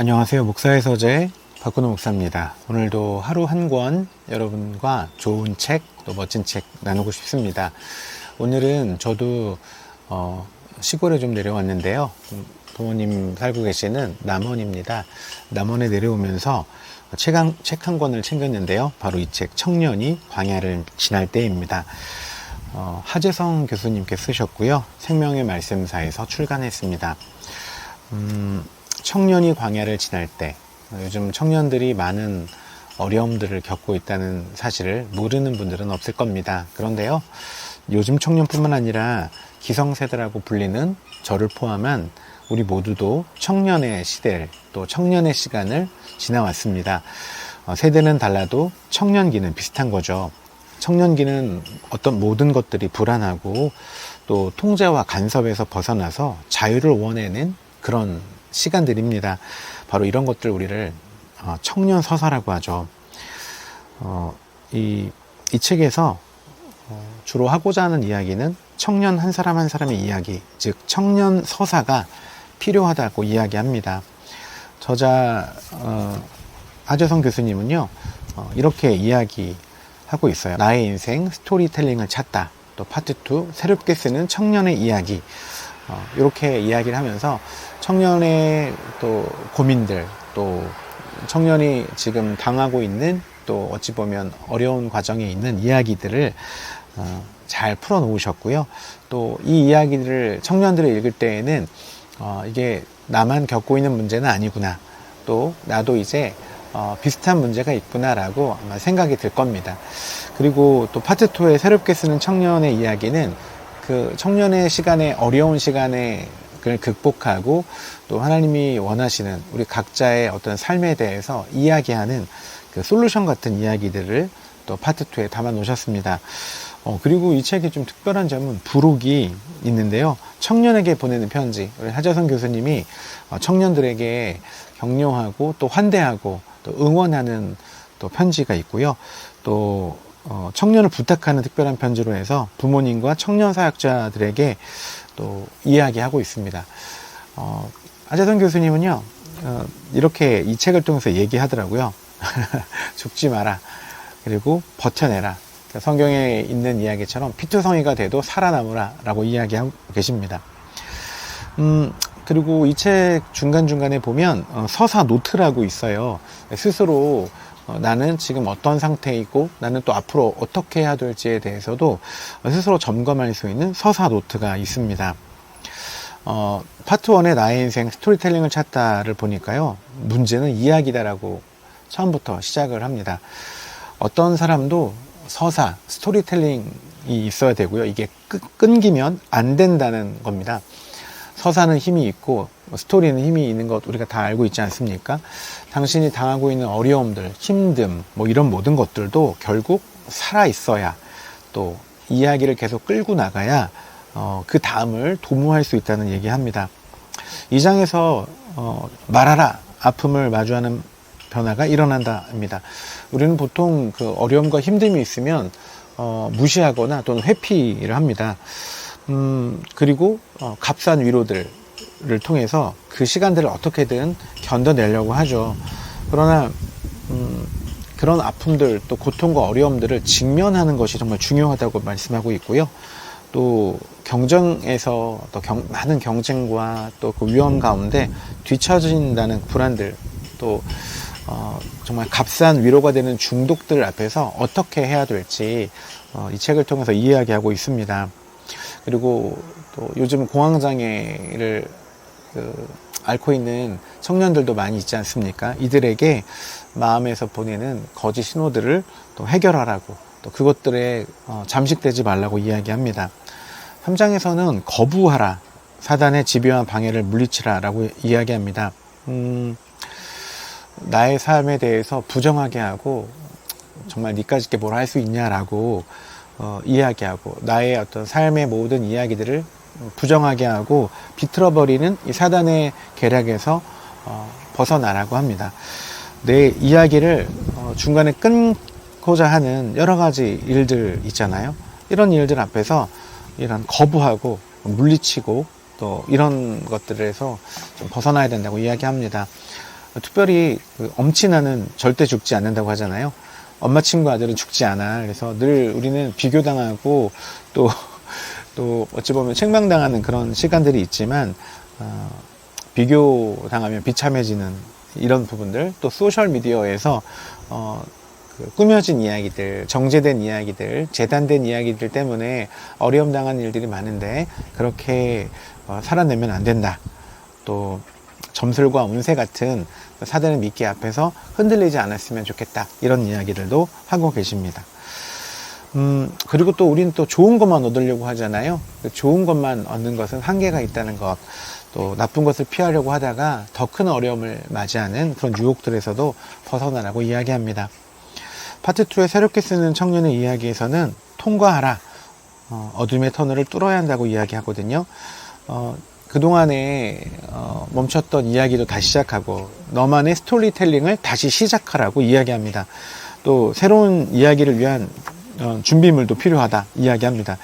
안녕하세요. 목사의 서재 박근호 목사입니다. 오늘도 하루 한 권 여러분과 좋은 책, 또 멋진 책 나누고 싶습니다. 오늘은 저도 어, 시골에 좀 내려왔는데요. 음, 부모님 살고 계시는 남원입니다. 남원에 내려오면서 책 한, 책 한 권을 챙겼는데요. 바로 이 책 청년이 광야를 지날 때입니다. 어, 하재성 교수님께 쓰셨고요. 생명의 말씀사에서 출간했습니다. 음, 청년이 광야를 지날 때 어, 요즘 청년들이 많은 어려움들을 겪고 있다는 사실을 모르는 분들은 없을 겁니다. 그런데요, 요즘 청년뿐만 아니라 기성세대라고 불리는 저를 포함한 우리 모두도 청년의 시대를 또 청년의 시간을 지나왔습니다. 어, 세대는 달라도 청년기는 비슷한 거죠. 청년기는 어떤 모든 것들이 불안하고 또 통제와 간섭에서 벗어나서 자유를 원해낸 그런 시간들입니다. 바로 이런 것들 우리를 어, 청년 서사라고 하죠. 어, 이, 이 책에서 어, 주로 하고자 하는 이야기는 청년 한 사람 한 사람의 이야기, 즉 청년 서사가 필요하다고 이야기합니다. 저자 어, 하재성 교수님은요 어, 이렇게 이야기하고 있어요. 나의 인생 스토리텔링을 찾다. 또 파트 2 새롭게 쓰는 청년의 이야기. 어, 이렇게 이야기를 하면서 청년의 또 고민들 또 청년이 지금 당하고 있는 또 어찌 보면 어려운 과정에 있는 이야기들을 어, 잘 풀어 놓으셨고요. 또 이 이야기들을 청년들이 읽을 때에는 어, 이게 나만 겪고 있는 문제는 아니구나. 또 나도 이제 어, 비슷한 문제가 있구나라고 아마 생각이 들 겁니다. 그리고 또 파트 2에 새롭게 쓰는 청년의 이야기는 그 청년의 시간에 어려운 시간에 그걸 극복하고 또 하나님이 원하시는 우리 각자의 어떤 삶에 대해서 이야기하는 그 솔루션 같은 이야기들을 또 파트 2에 담아 놓으셨습니다. 어, 그리고 이 책이 좀 특별한 점은 부록이 있는데요. 청년에게 보내는 편지. 우리 하재성 교수님이 어, 청년들에게 격려하고 또 환대하고 또 응원하는 또 편지가 있고요. 또 어, 청년을 부탁하는 특별한 편지로 해서 부모님과 청년 사역자들에게 또 이야기하고 있습니다. 어, 하재성 교수님은요, 어, 이렇게 이 책을 통해서 얘기하더라고요. 죽지 마라. 그리고 버텨내라. 그러니까 성경에 있는 이야기처럼 피투성이가 돼도 살아남으라. 라고 이야기하고 계십니다. 음, 그리고 이 책 중간중간에 보면 어, 서사 노트라고 있어요. 스스로 어, 나는 지금 어떤 상태이고 나는 또 앞으로 어떻게 해야 될지에 대해서도 스스로 점검할 수 있는 서사 노트가 있습니다. 어, 파트 1의 나의 인생 스토리텔링을 찾다를 보니까요. 문제는 이야기다라고 처음부터 시작을 합니다. 어떤 사람도 서사, 스토리텔링이 있어야 되고요. 이게 끊기면 안 된다는 겁니다. 서사는 힘이 있고 스토리는 힘이 있는 것 우리가 다 알고 있지 않습니까? 당신이 당하고 있는 어려움들, 힘듦, 뭐 이런 모든 것들도 결국 살아 있어야 또 이야기를 계속 끌고 나가야 어, 그 다음을 도모할 수 있다는 얘기합니다. 이 장에서 어, 말하라 아픔을 마주하는 변화가 일어난다입니다. 우리는 보통 그 어려움과 힘듦이 있으면 어, 무시하거나 또는 회피를 합니다. 음, 그리고 어, 값싼 위로들을 통해서 그 시간들을 어떻게든 견뎌내려고 하죠. 그러나 음, 그런 아픔들 또 고통과 어려움들을 직면하는 것이 정말 중요하다고 말씀하고 있고요. 또 경쟁에서 또 경, 많은 경쟁과 또 그 위험 가운데 뒤처진다는 불안들 또 어, 정말 값싼 위로가 되는 중독들 앞에서 어떻게 해야 될지 어, 이 책을 통해서 이야기하고 있습니다. 그리고 또 요즘 공황장애를 그 앓고 있는 청년들도 많이 있지 않습니까? 이들에게 마음에서 보내는 거짓 신호들을 또 해결하라고 또 그것들에 어, 잠식되지 말라고 이야기합니다. 3장에서는 거부하라. 사단의 집요한 방해를 물리치라 라고 이야기합니다. 음, 나의 삶에 대해서 부정하게 하고 정말 니까짓게 뭘 할 수 있냐라고 어, 이야기하고 나의 어떤 삶의 모든 이야기들을 부정하게 하고 비틀어버리는 이 사단의 계략에서 어, 벗어나라고 합니다. 내 이야기를 어, 중간에 끊고자 하는 여러 가지 일들 있잖아요. 이런 일들 앞에서 이런 거부하고 물리치고 또 이런 것들에서 좀 벗어나야 된다고 이야기합니다. 특별히 그 엄친아는 절대 죽지 않는다고 하잖아요. 엄마 친구 아들은 죽지 않아. 그래서 늘 우리는 비교당하고 또, 또 어찌 보면 책망당하는 그런 시간들이 있지만, 어, 비교당하면 비참해지는 이런 부분들, 또 소셜미디어에서, 어, 그 꾸며진 이야기들, 정제된 이야기들, 재단된 이야기들 때문에 어려움 당한 일들이 많은데, 그렇게 어, 살아내면 안 된다. 또, 점술과 운세 같은 사단의 미끼 앞에서 흔들리지 않았으면 좋겠다. 이런 이야기들도 하고 계십니다. 음, 그리고 또 우리는 또 좋은 것만 얻으려고 하잖아요. 그 좋은 것만 얻는 것은 한계가 있다는 것. 또 나쁜 것을 피하려고 하다가 더 큰 어려움을 맞이하는 그런 유혹들에서도 벗어나라고 이야기합니다. 파트 2에 새롭게 쓰는 청년의 이야기에서는 통과하라. 어, 어둠의 터널을 뚫어야 한다고 이야기하거든요. 어, 그동안에 어, 멈췄던 이야기도 다시 시작하고 너만의 스토리텔링을 다시 시작하라고 이야기합니다. 또 새로운 이야기를 위한 어, 준비물도 필요하다 이야기합니다.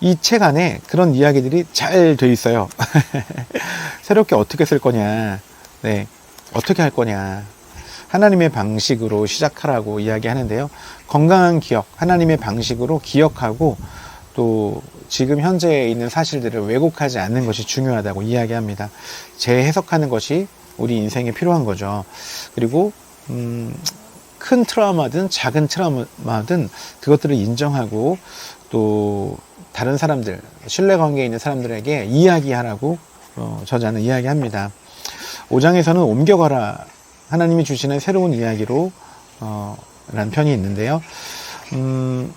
이 책 안에 그런 이야기들이 잘 돼 있어요. 새롭게 어떻게 쓸 거냐, 네, 어떻게 할 거냐, 하나님의 방식으로 시작하라고 이야기하는데요. 건강한 기억, 하나님의 방식으로 기억하고 또 지금 현재에 있는 사실들을 왜곡하지 않는 것이 중요하다고 이야기합니다. 재해석하는 것이 우리 인생에 필요한 거죠. 그리고 음, 큰 트라우마든 작은 트라우마든 그것들을 인정하고 또 다른 사람들 신뢰 관계에 있는 사람들에게 이야기하라고 어, 저자는 이야기합니다. 5장에서는 옮겨가라 하나님이 주시는 새로운 이야기로 어, 라는 편이 있는데요. 음,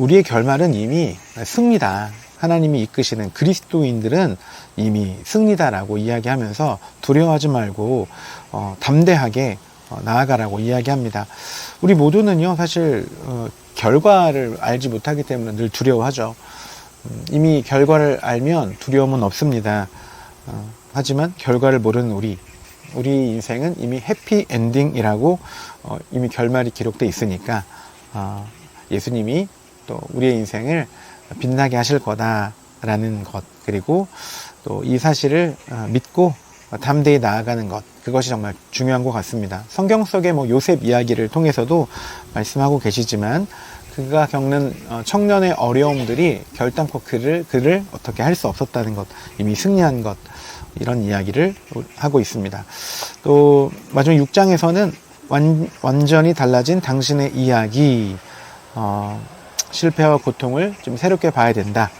우리의 결말은 이미 승리다. 하나님이 이끄시는 그리스도인들은 이미 승리다라고 이야기하면서 두려워하지 말고 어, 담대하게 어, 나아가라고 이야기합니다. 우리 모두는요, 사실 어, 결과를 알지 못하기 때문에 늘 두려워하죠. 음, 이미 결과를 알면 두려움은 없습니다. 어, 하지만 결과를 모르는 우리, 우리 인생은 이미 해피 엔딩이라고 어, 이미 결말이 기록돼 있으니까 어, 예수님이 또 우리의 인생을 빛나게 하실 거다라는 것 그리고 또 이 사실을 어, 믿고 담대히 나아가는 것 그것이 정말 중요한 것 같습니다. 성경 속의 뭐 요셉 이야기를 통해서도 말씀하고 계시지만 그가 겪는 어, 청년의 어려움들이 결단코 그를 그를 어떻게 할 수 없었다는 것 이미 승리한 것 이런 이야기를 하고 있습니다. 또 마지막 6장에서는 완, 완전히 달라진 당신의 이야기 어, 실패와 고통을 좀 새롭게 봐야 된다.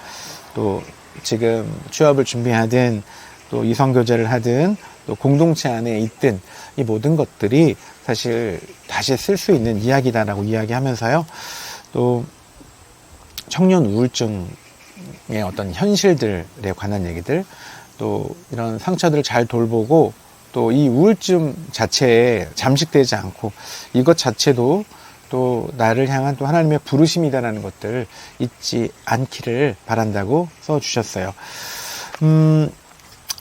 또 지금 취업을 준비하든 또 이성 교제를 하든 또 공동체 안에 있든 이 모든 것들이 사실 다시 쓸 수 있는 이야기다라고 이야기하면서요. 또 청년 우울증의 어떤 현실들에 관한 얘기들 또 이런 상처들을 잘 돌보고 또 이 우울증 자체에 잠식되지 않고 이것 자체도 또 나를 향한 또 하나님의 부르심이다라는 것들 잊지 않기를 바란다고 써 주셨어요. 음,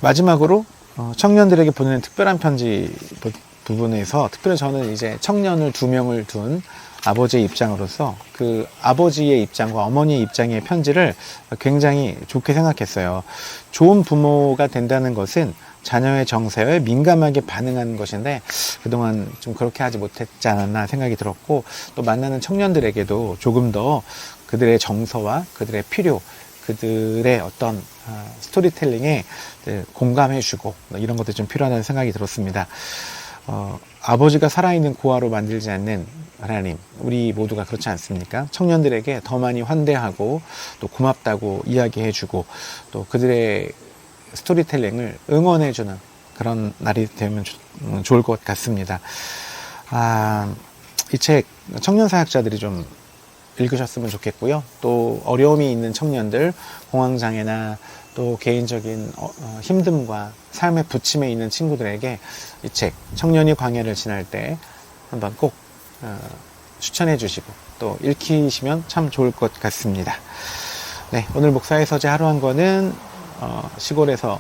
마지막으로 어, 청년들에게 보내는 특별한 편지 부분에서 특별히 저는 이제 청년을 두 명을 둔 아버지의 입장으로서 그 아버지의 입장과 어머니의 입장의 편지를 굉장히 좋게 생각했어요. 좋은 부모가 된다는 것은 자녀의 정서에 민감하게 반응하는 것인데 그동안 좀 그렇게 하지 못했지 않았나 생각이 들었고 또 만나는 청년들에게도 조금 더 그들의 정서와 그들의 필요 그들의 어떤 어, 스토리텔링에 공감해주고 뭐 이런 것들이 좀 필요하다는 생각이 들었습니다. 어, 아버지가 살아있는 고아로 만들지 않는 하나님, 우리 모두가 그렇지 않습니까? 청년들에게 더 많이 환대하고 또 고맙다고 이야기해주고 또 그들의 스토리텔링을 응원해주는 그런 날이 되면 음, 좋을 것 같습니다. 아, 이 책 청년 사역자들이 좀 읽으셨으면 좋겠고요. 또 어려움이 있는 청년들, 공황장애나 또 개인적인 어, 어, 힘듦과 삶의 부침에 있는 친구들에게 이 책, 청년이 광야를 지날 때 한번 꼭 어, 추천해 주시고 또 읽히시면 참 좋을 것 같습니다. 네, 오늘 목사의 서재 하루 한 권은 어, 시골에서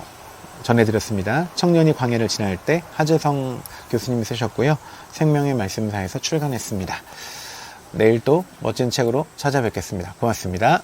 전해드렸습니다. 청년이 광야를 지날 때 하재성 교수님이 쓰셨고요. 생명의 말씀사에서 출간했습니다. 내일 또 멋진 책으로 찾아뵙겠습니다. 고맙습니다.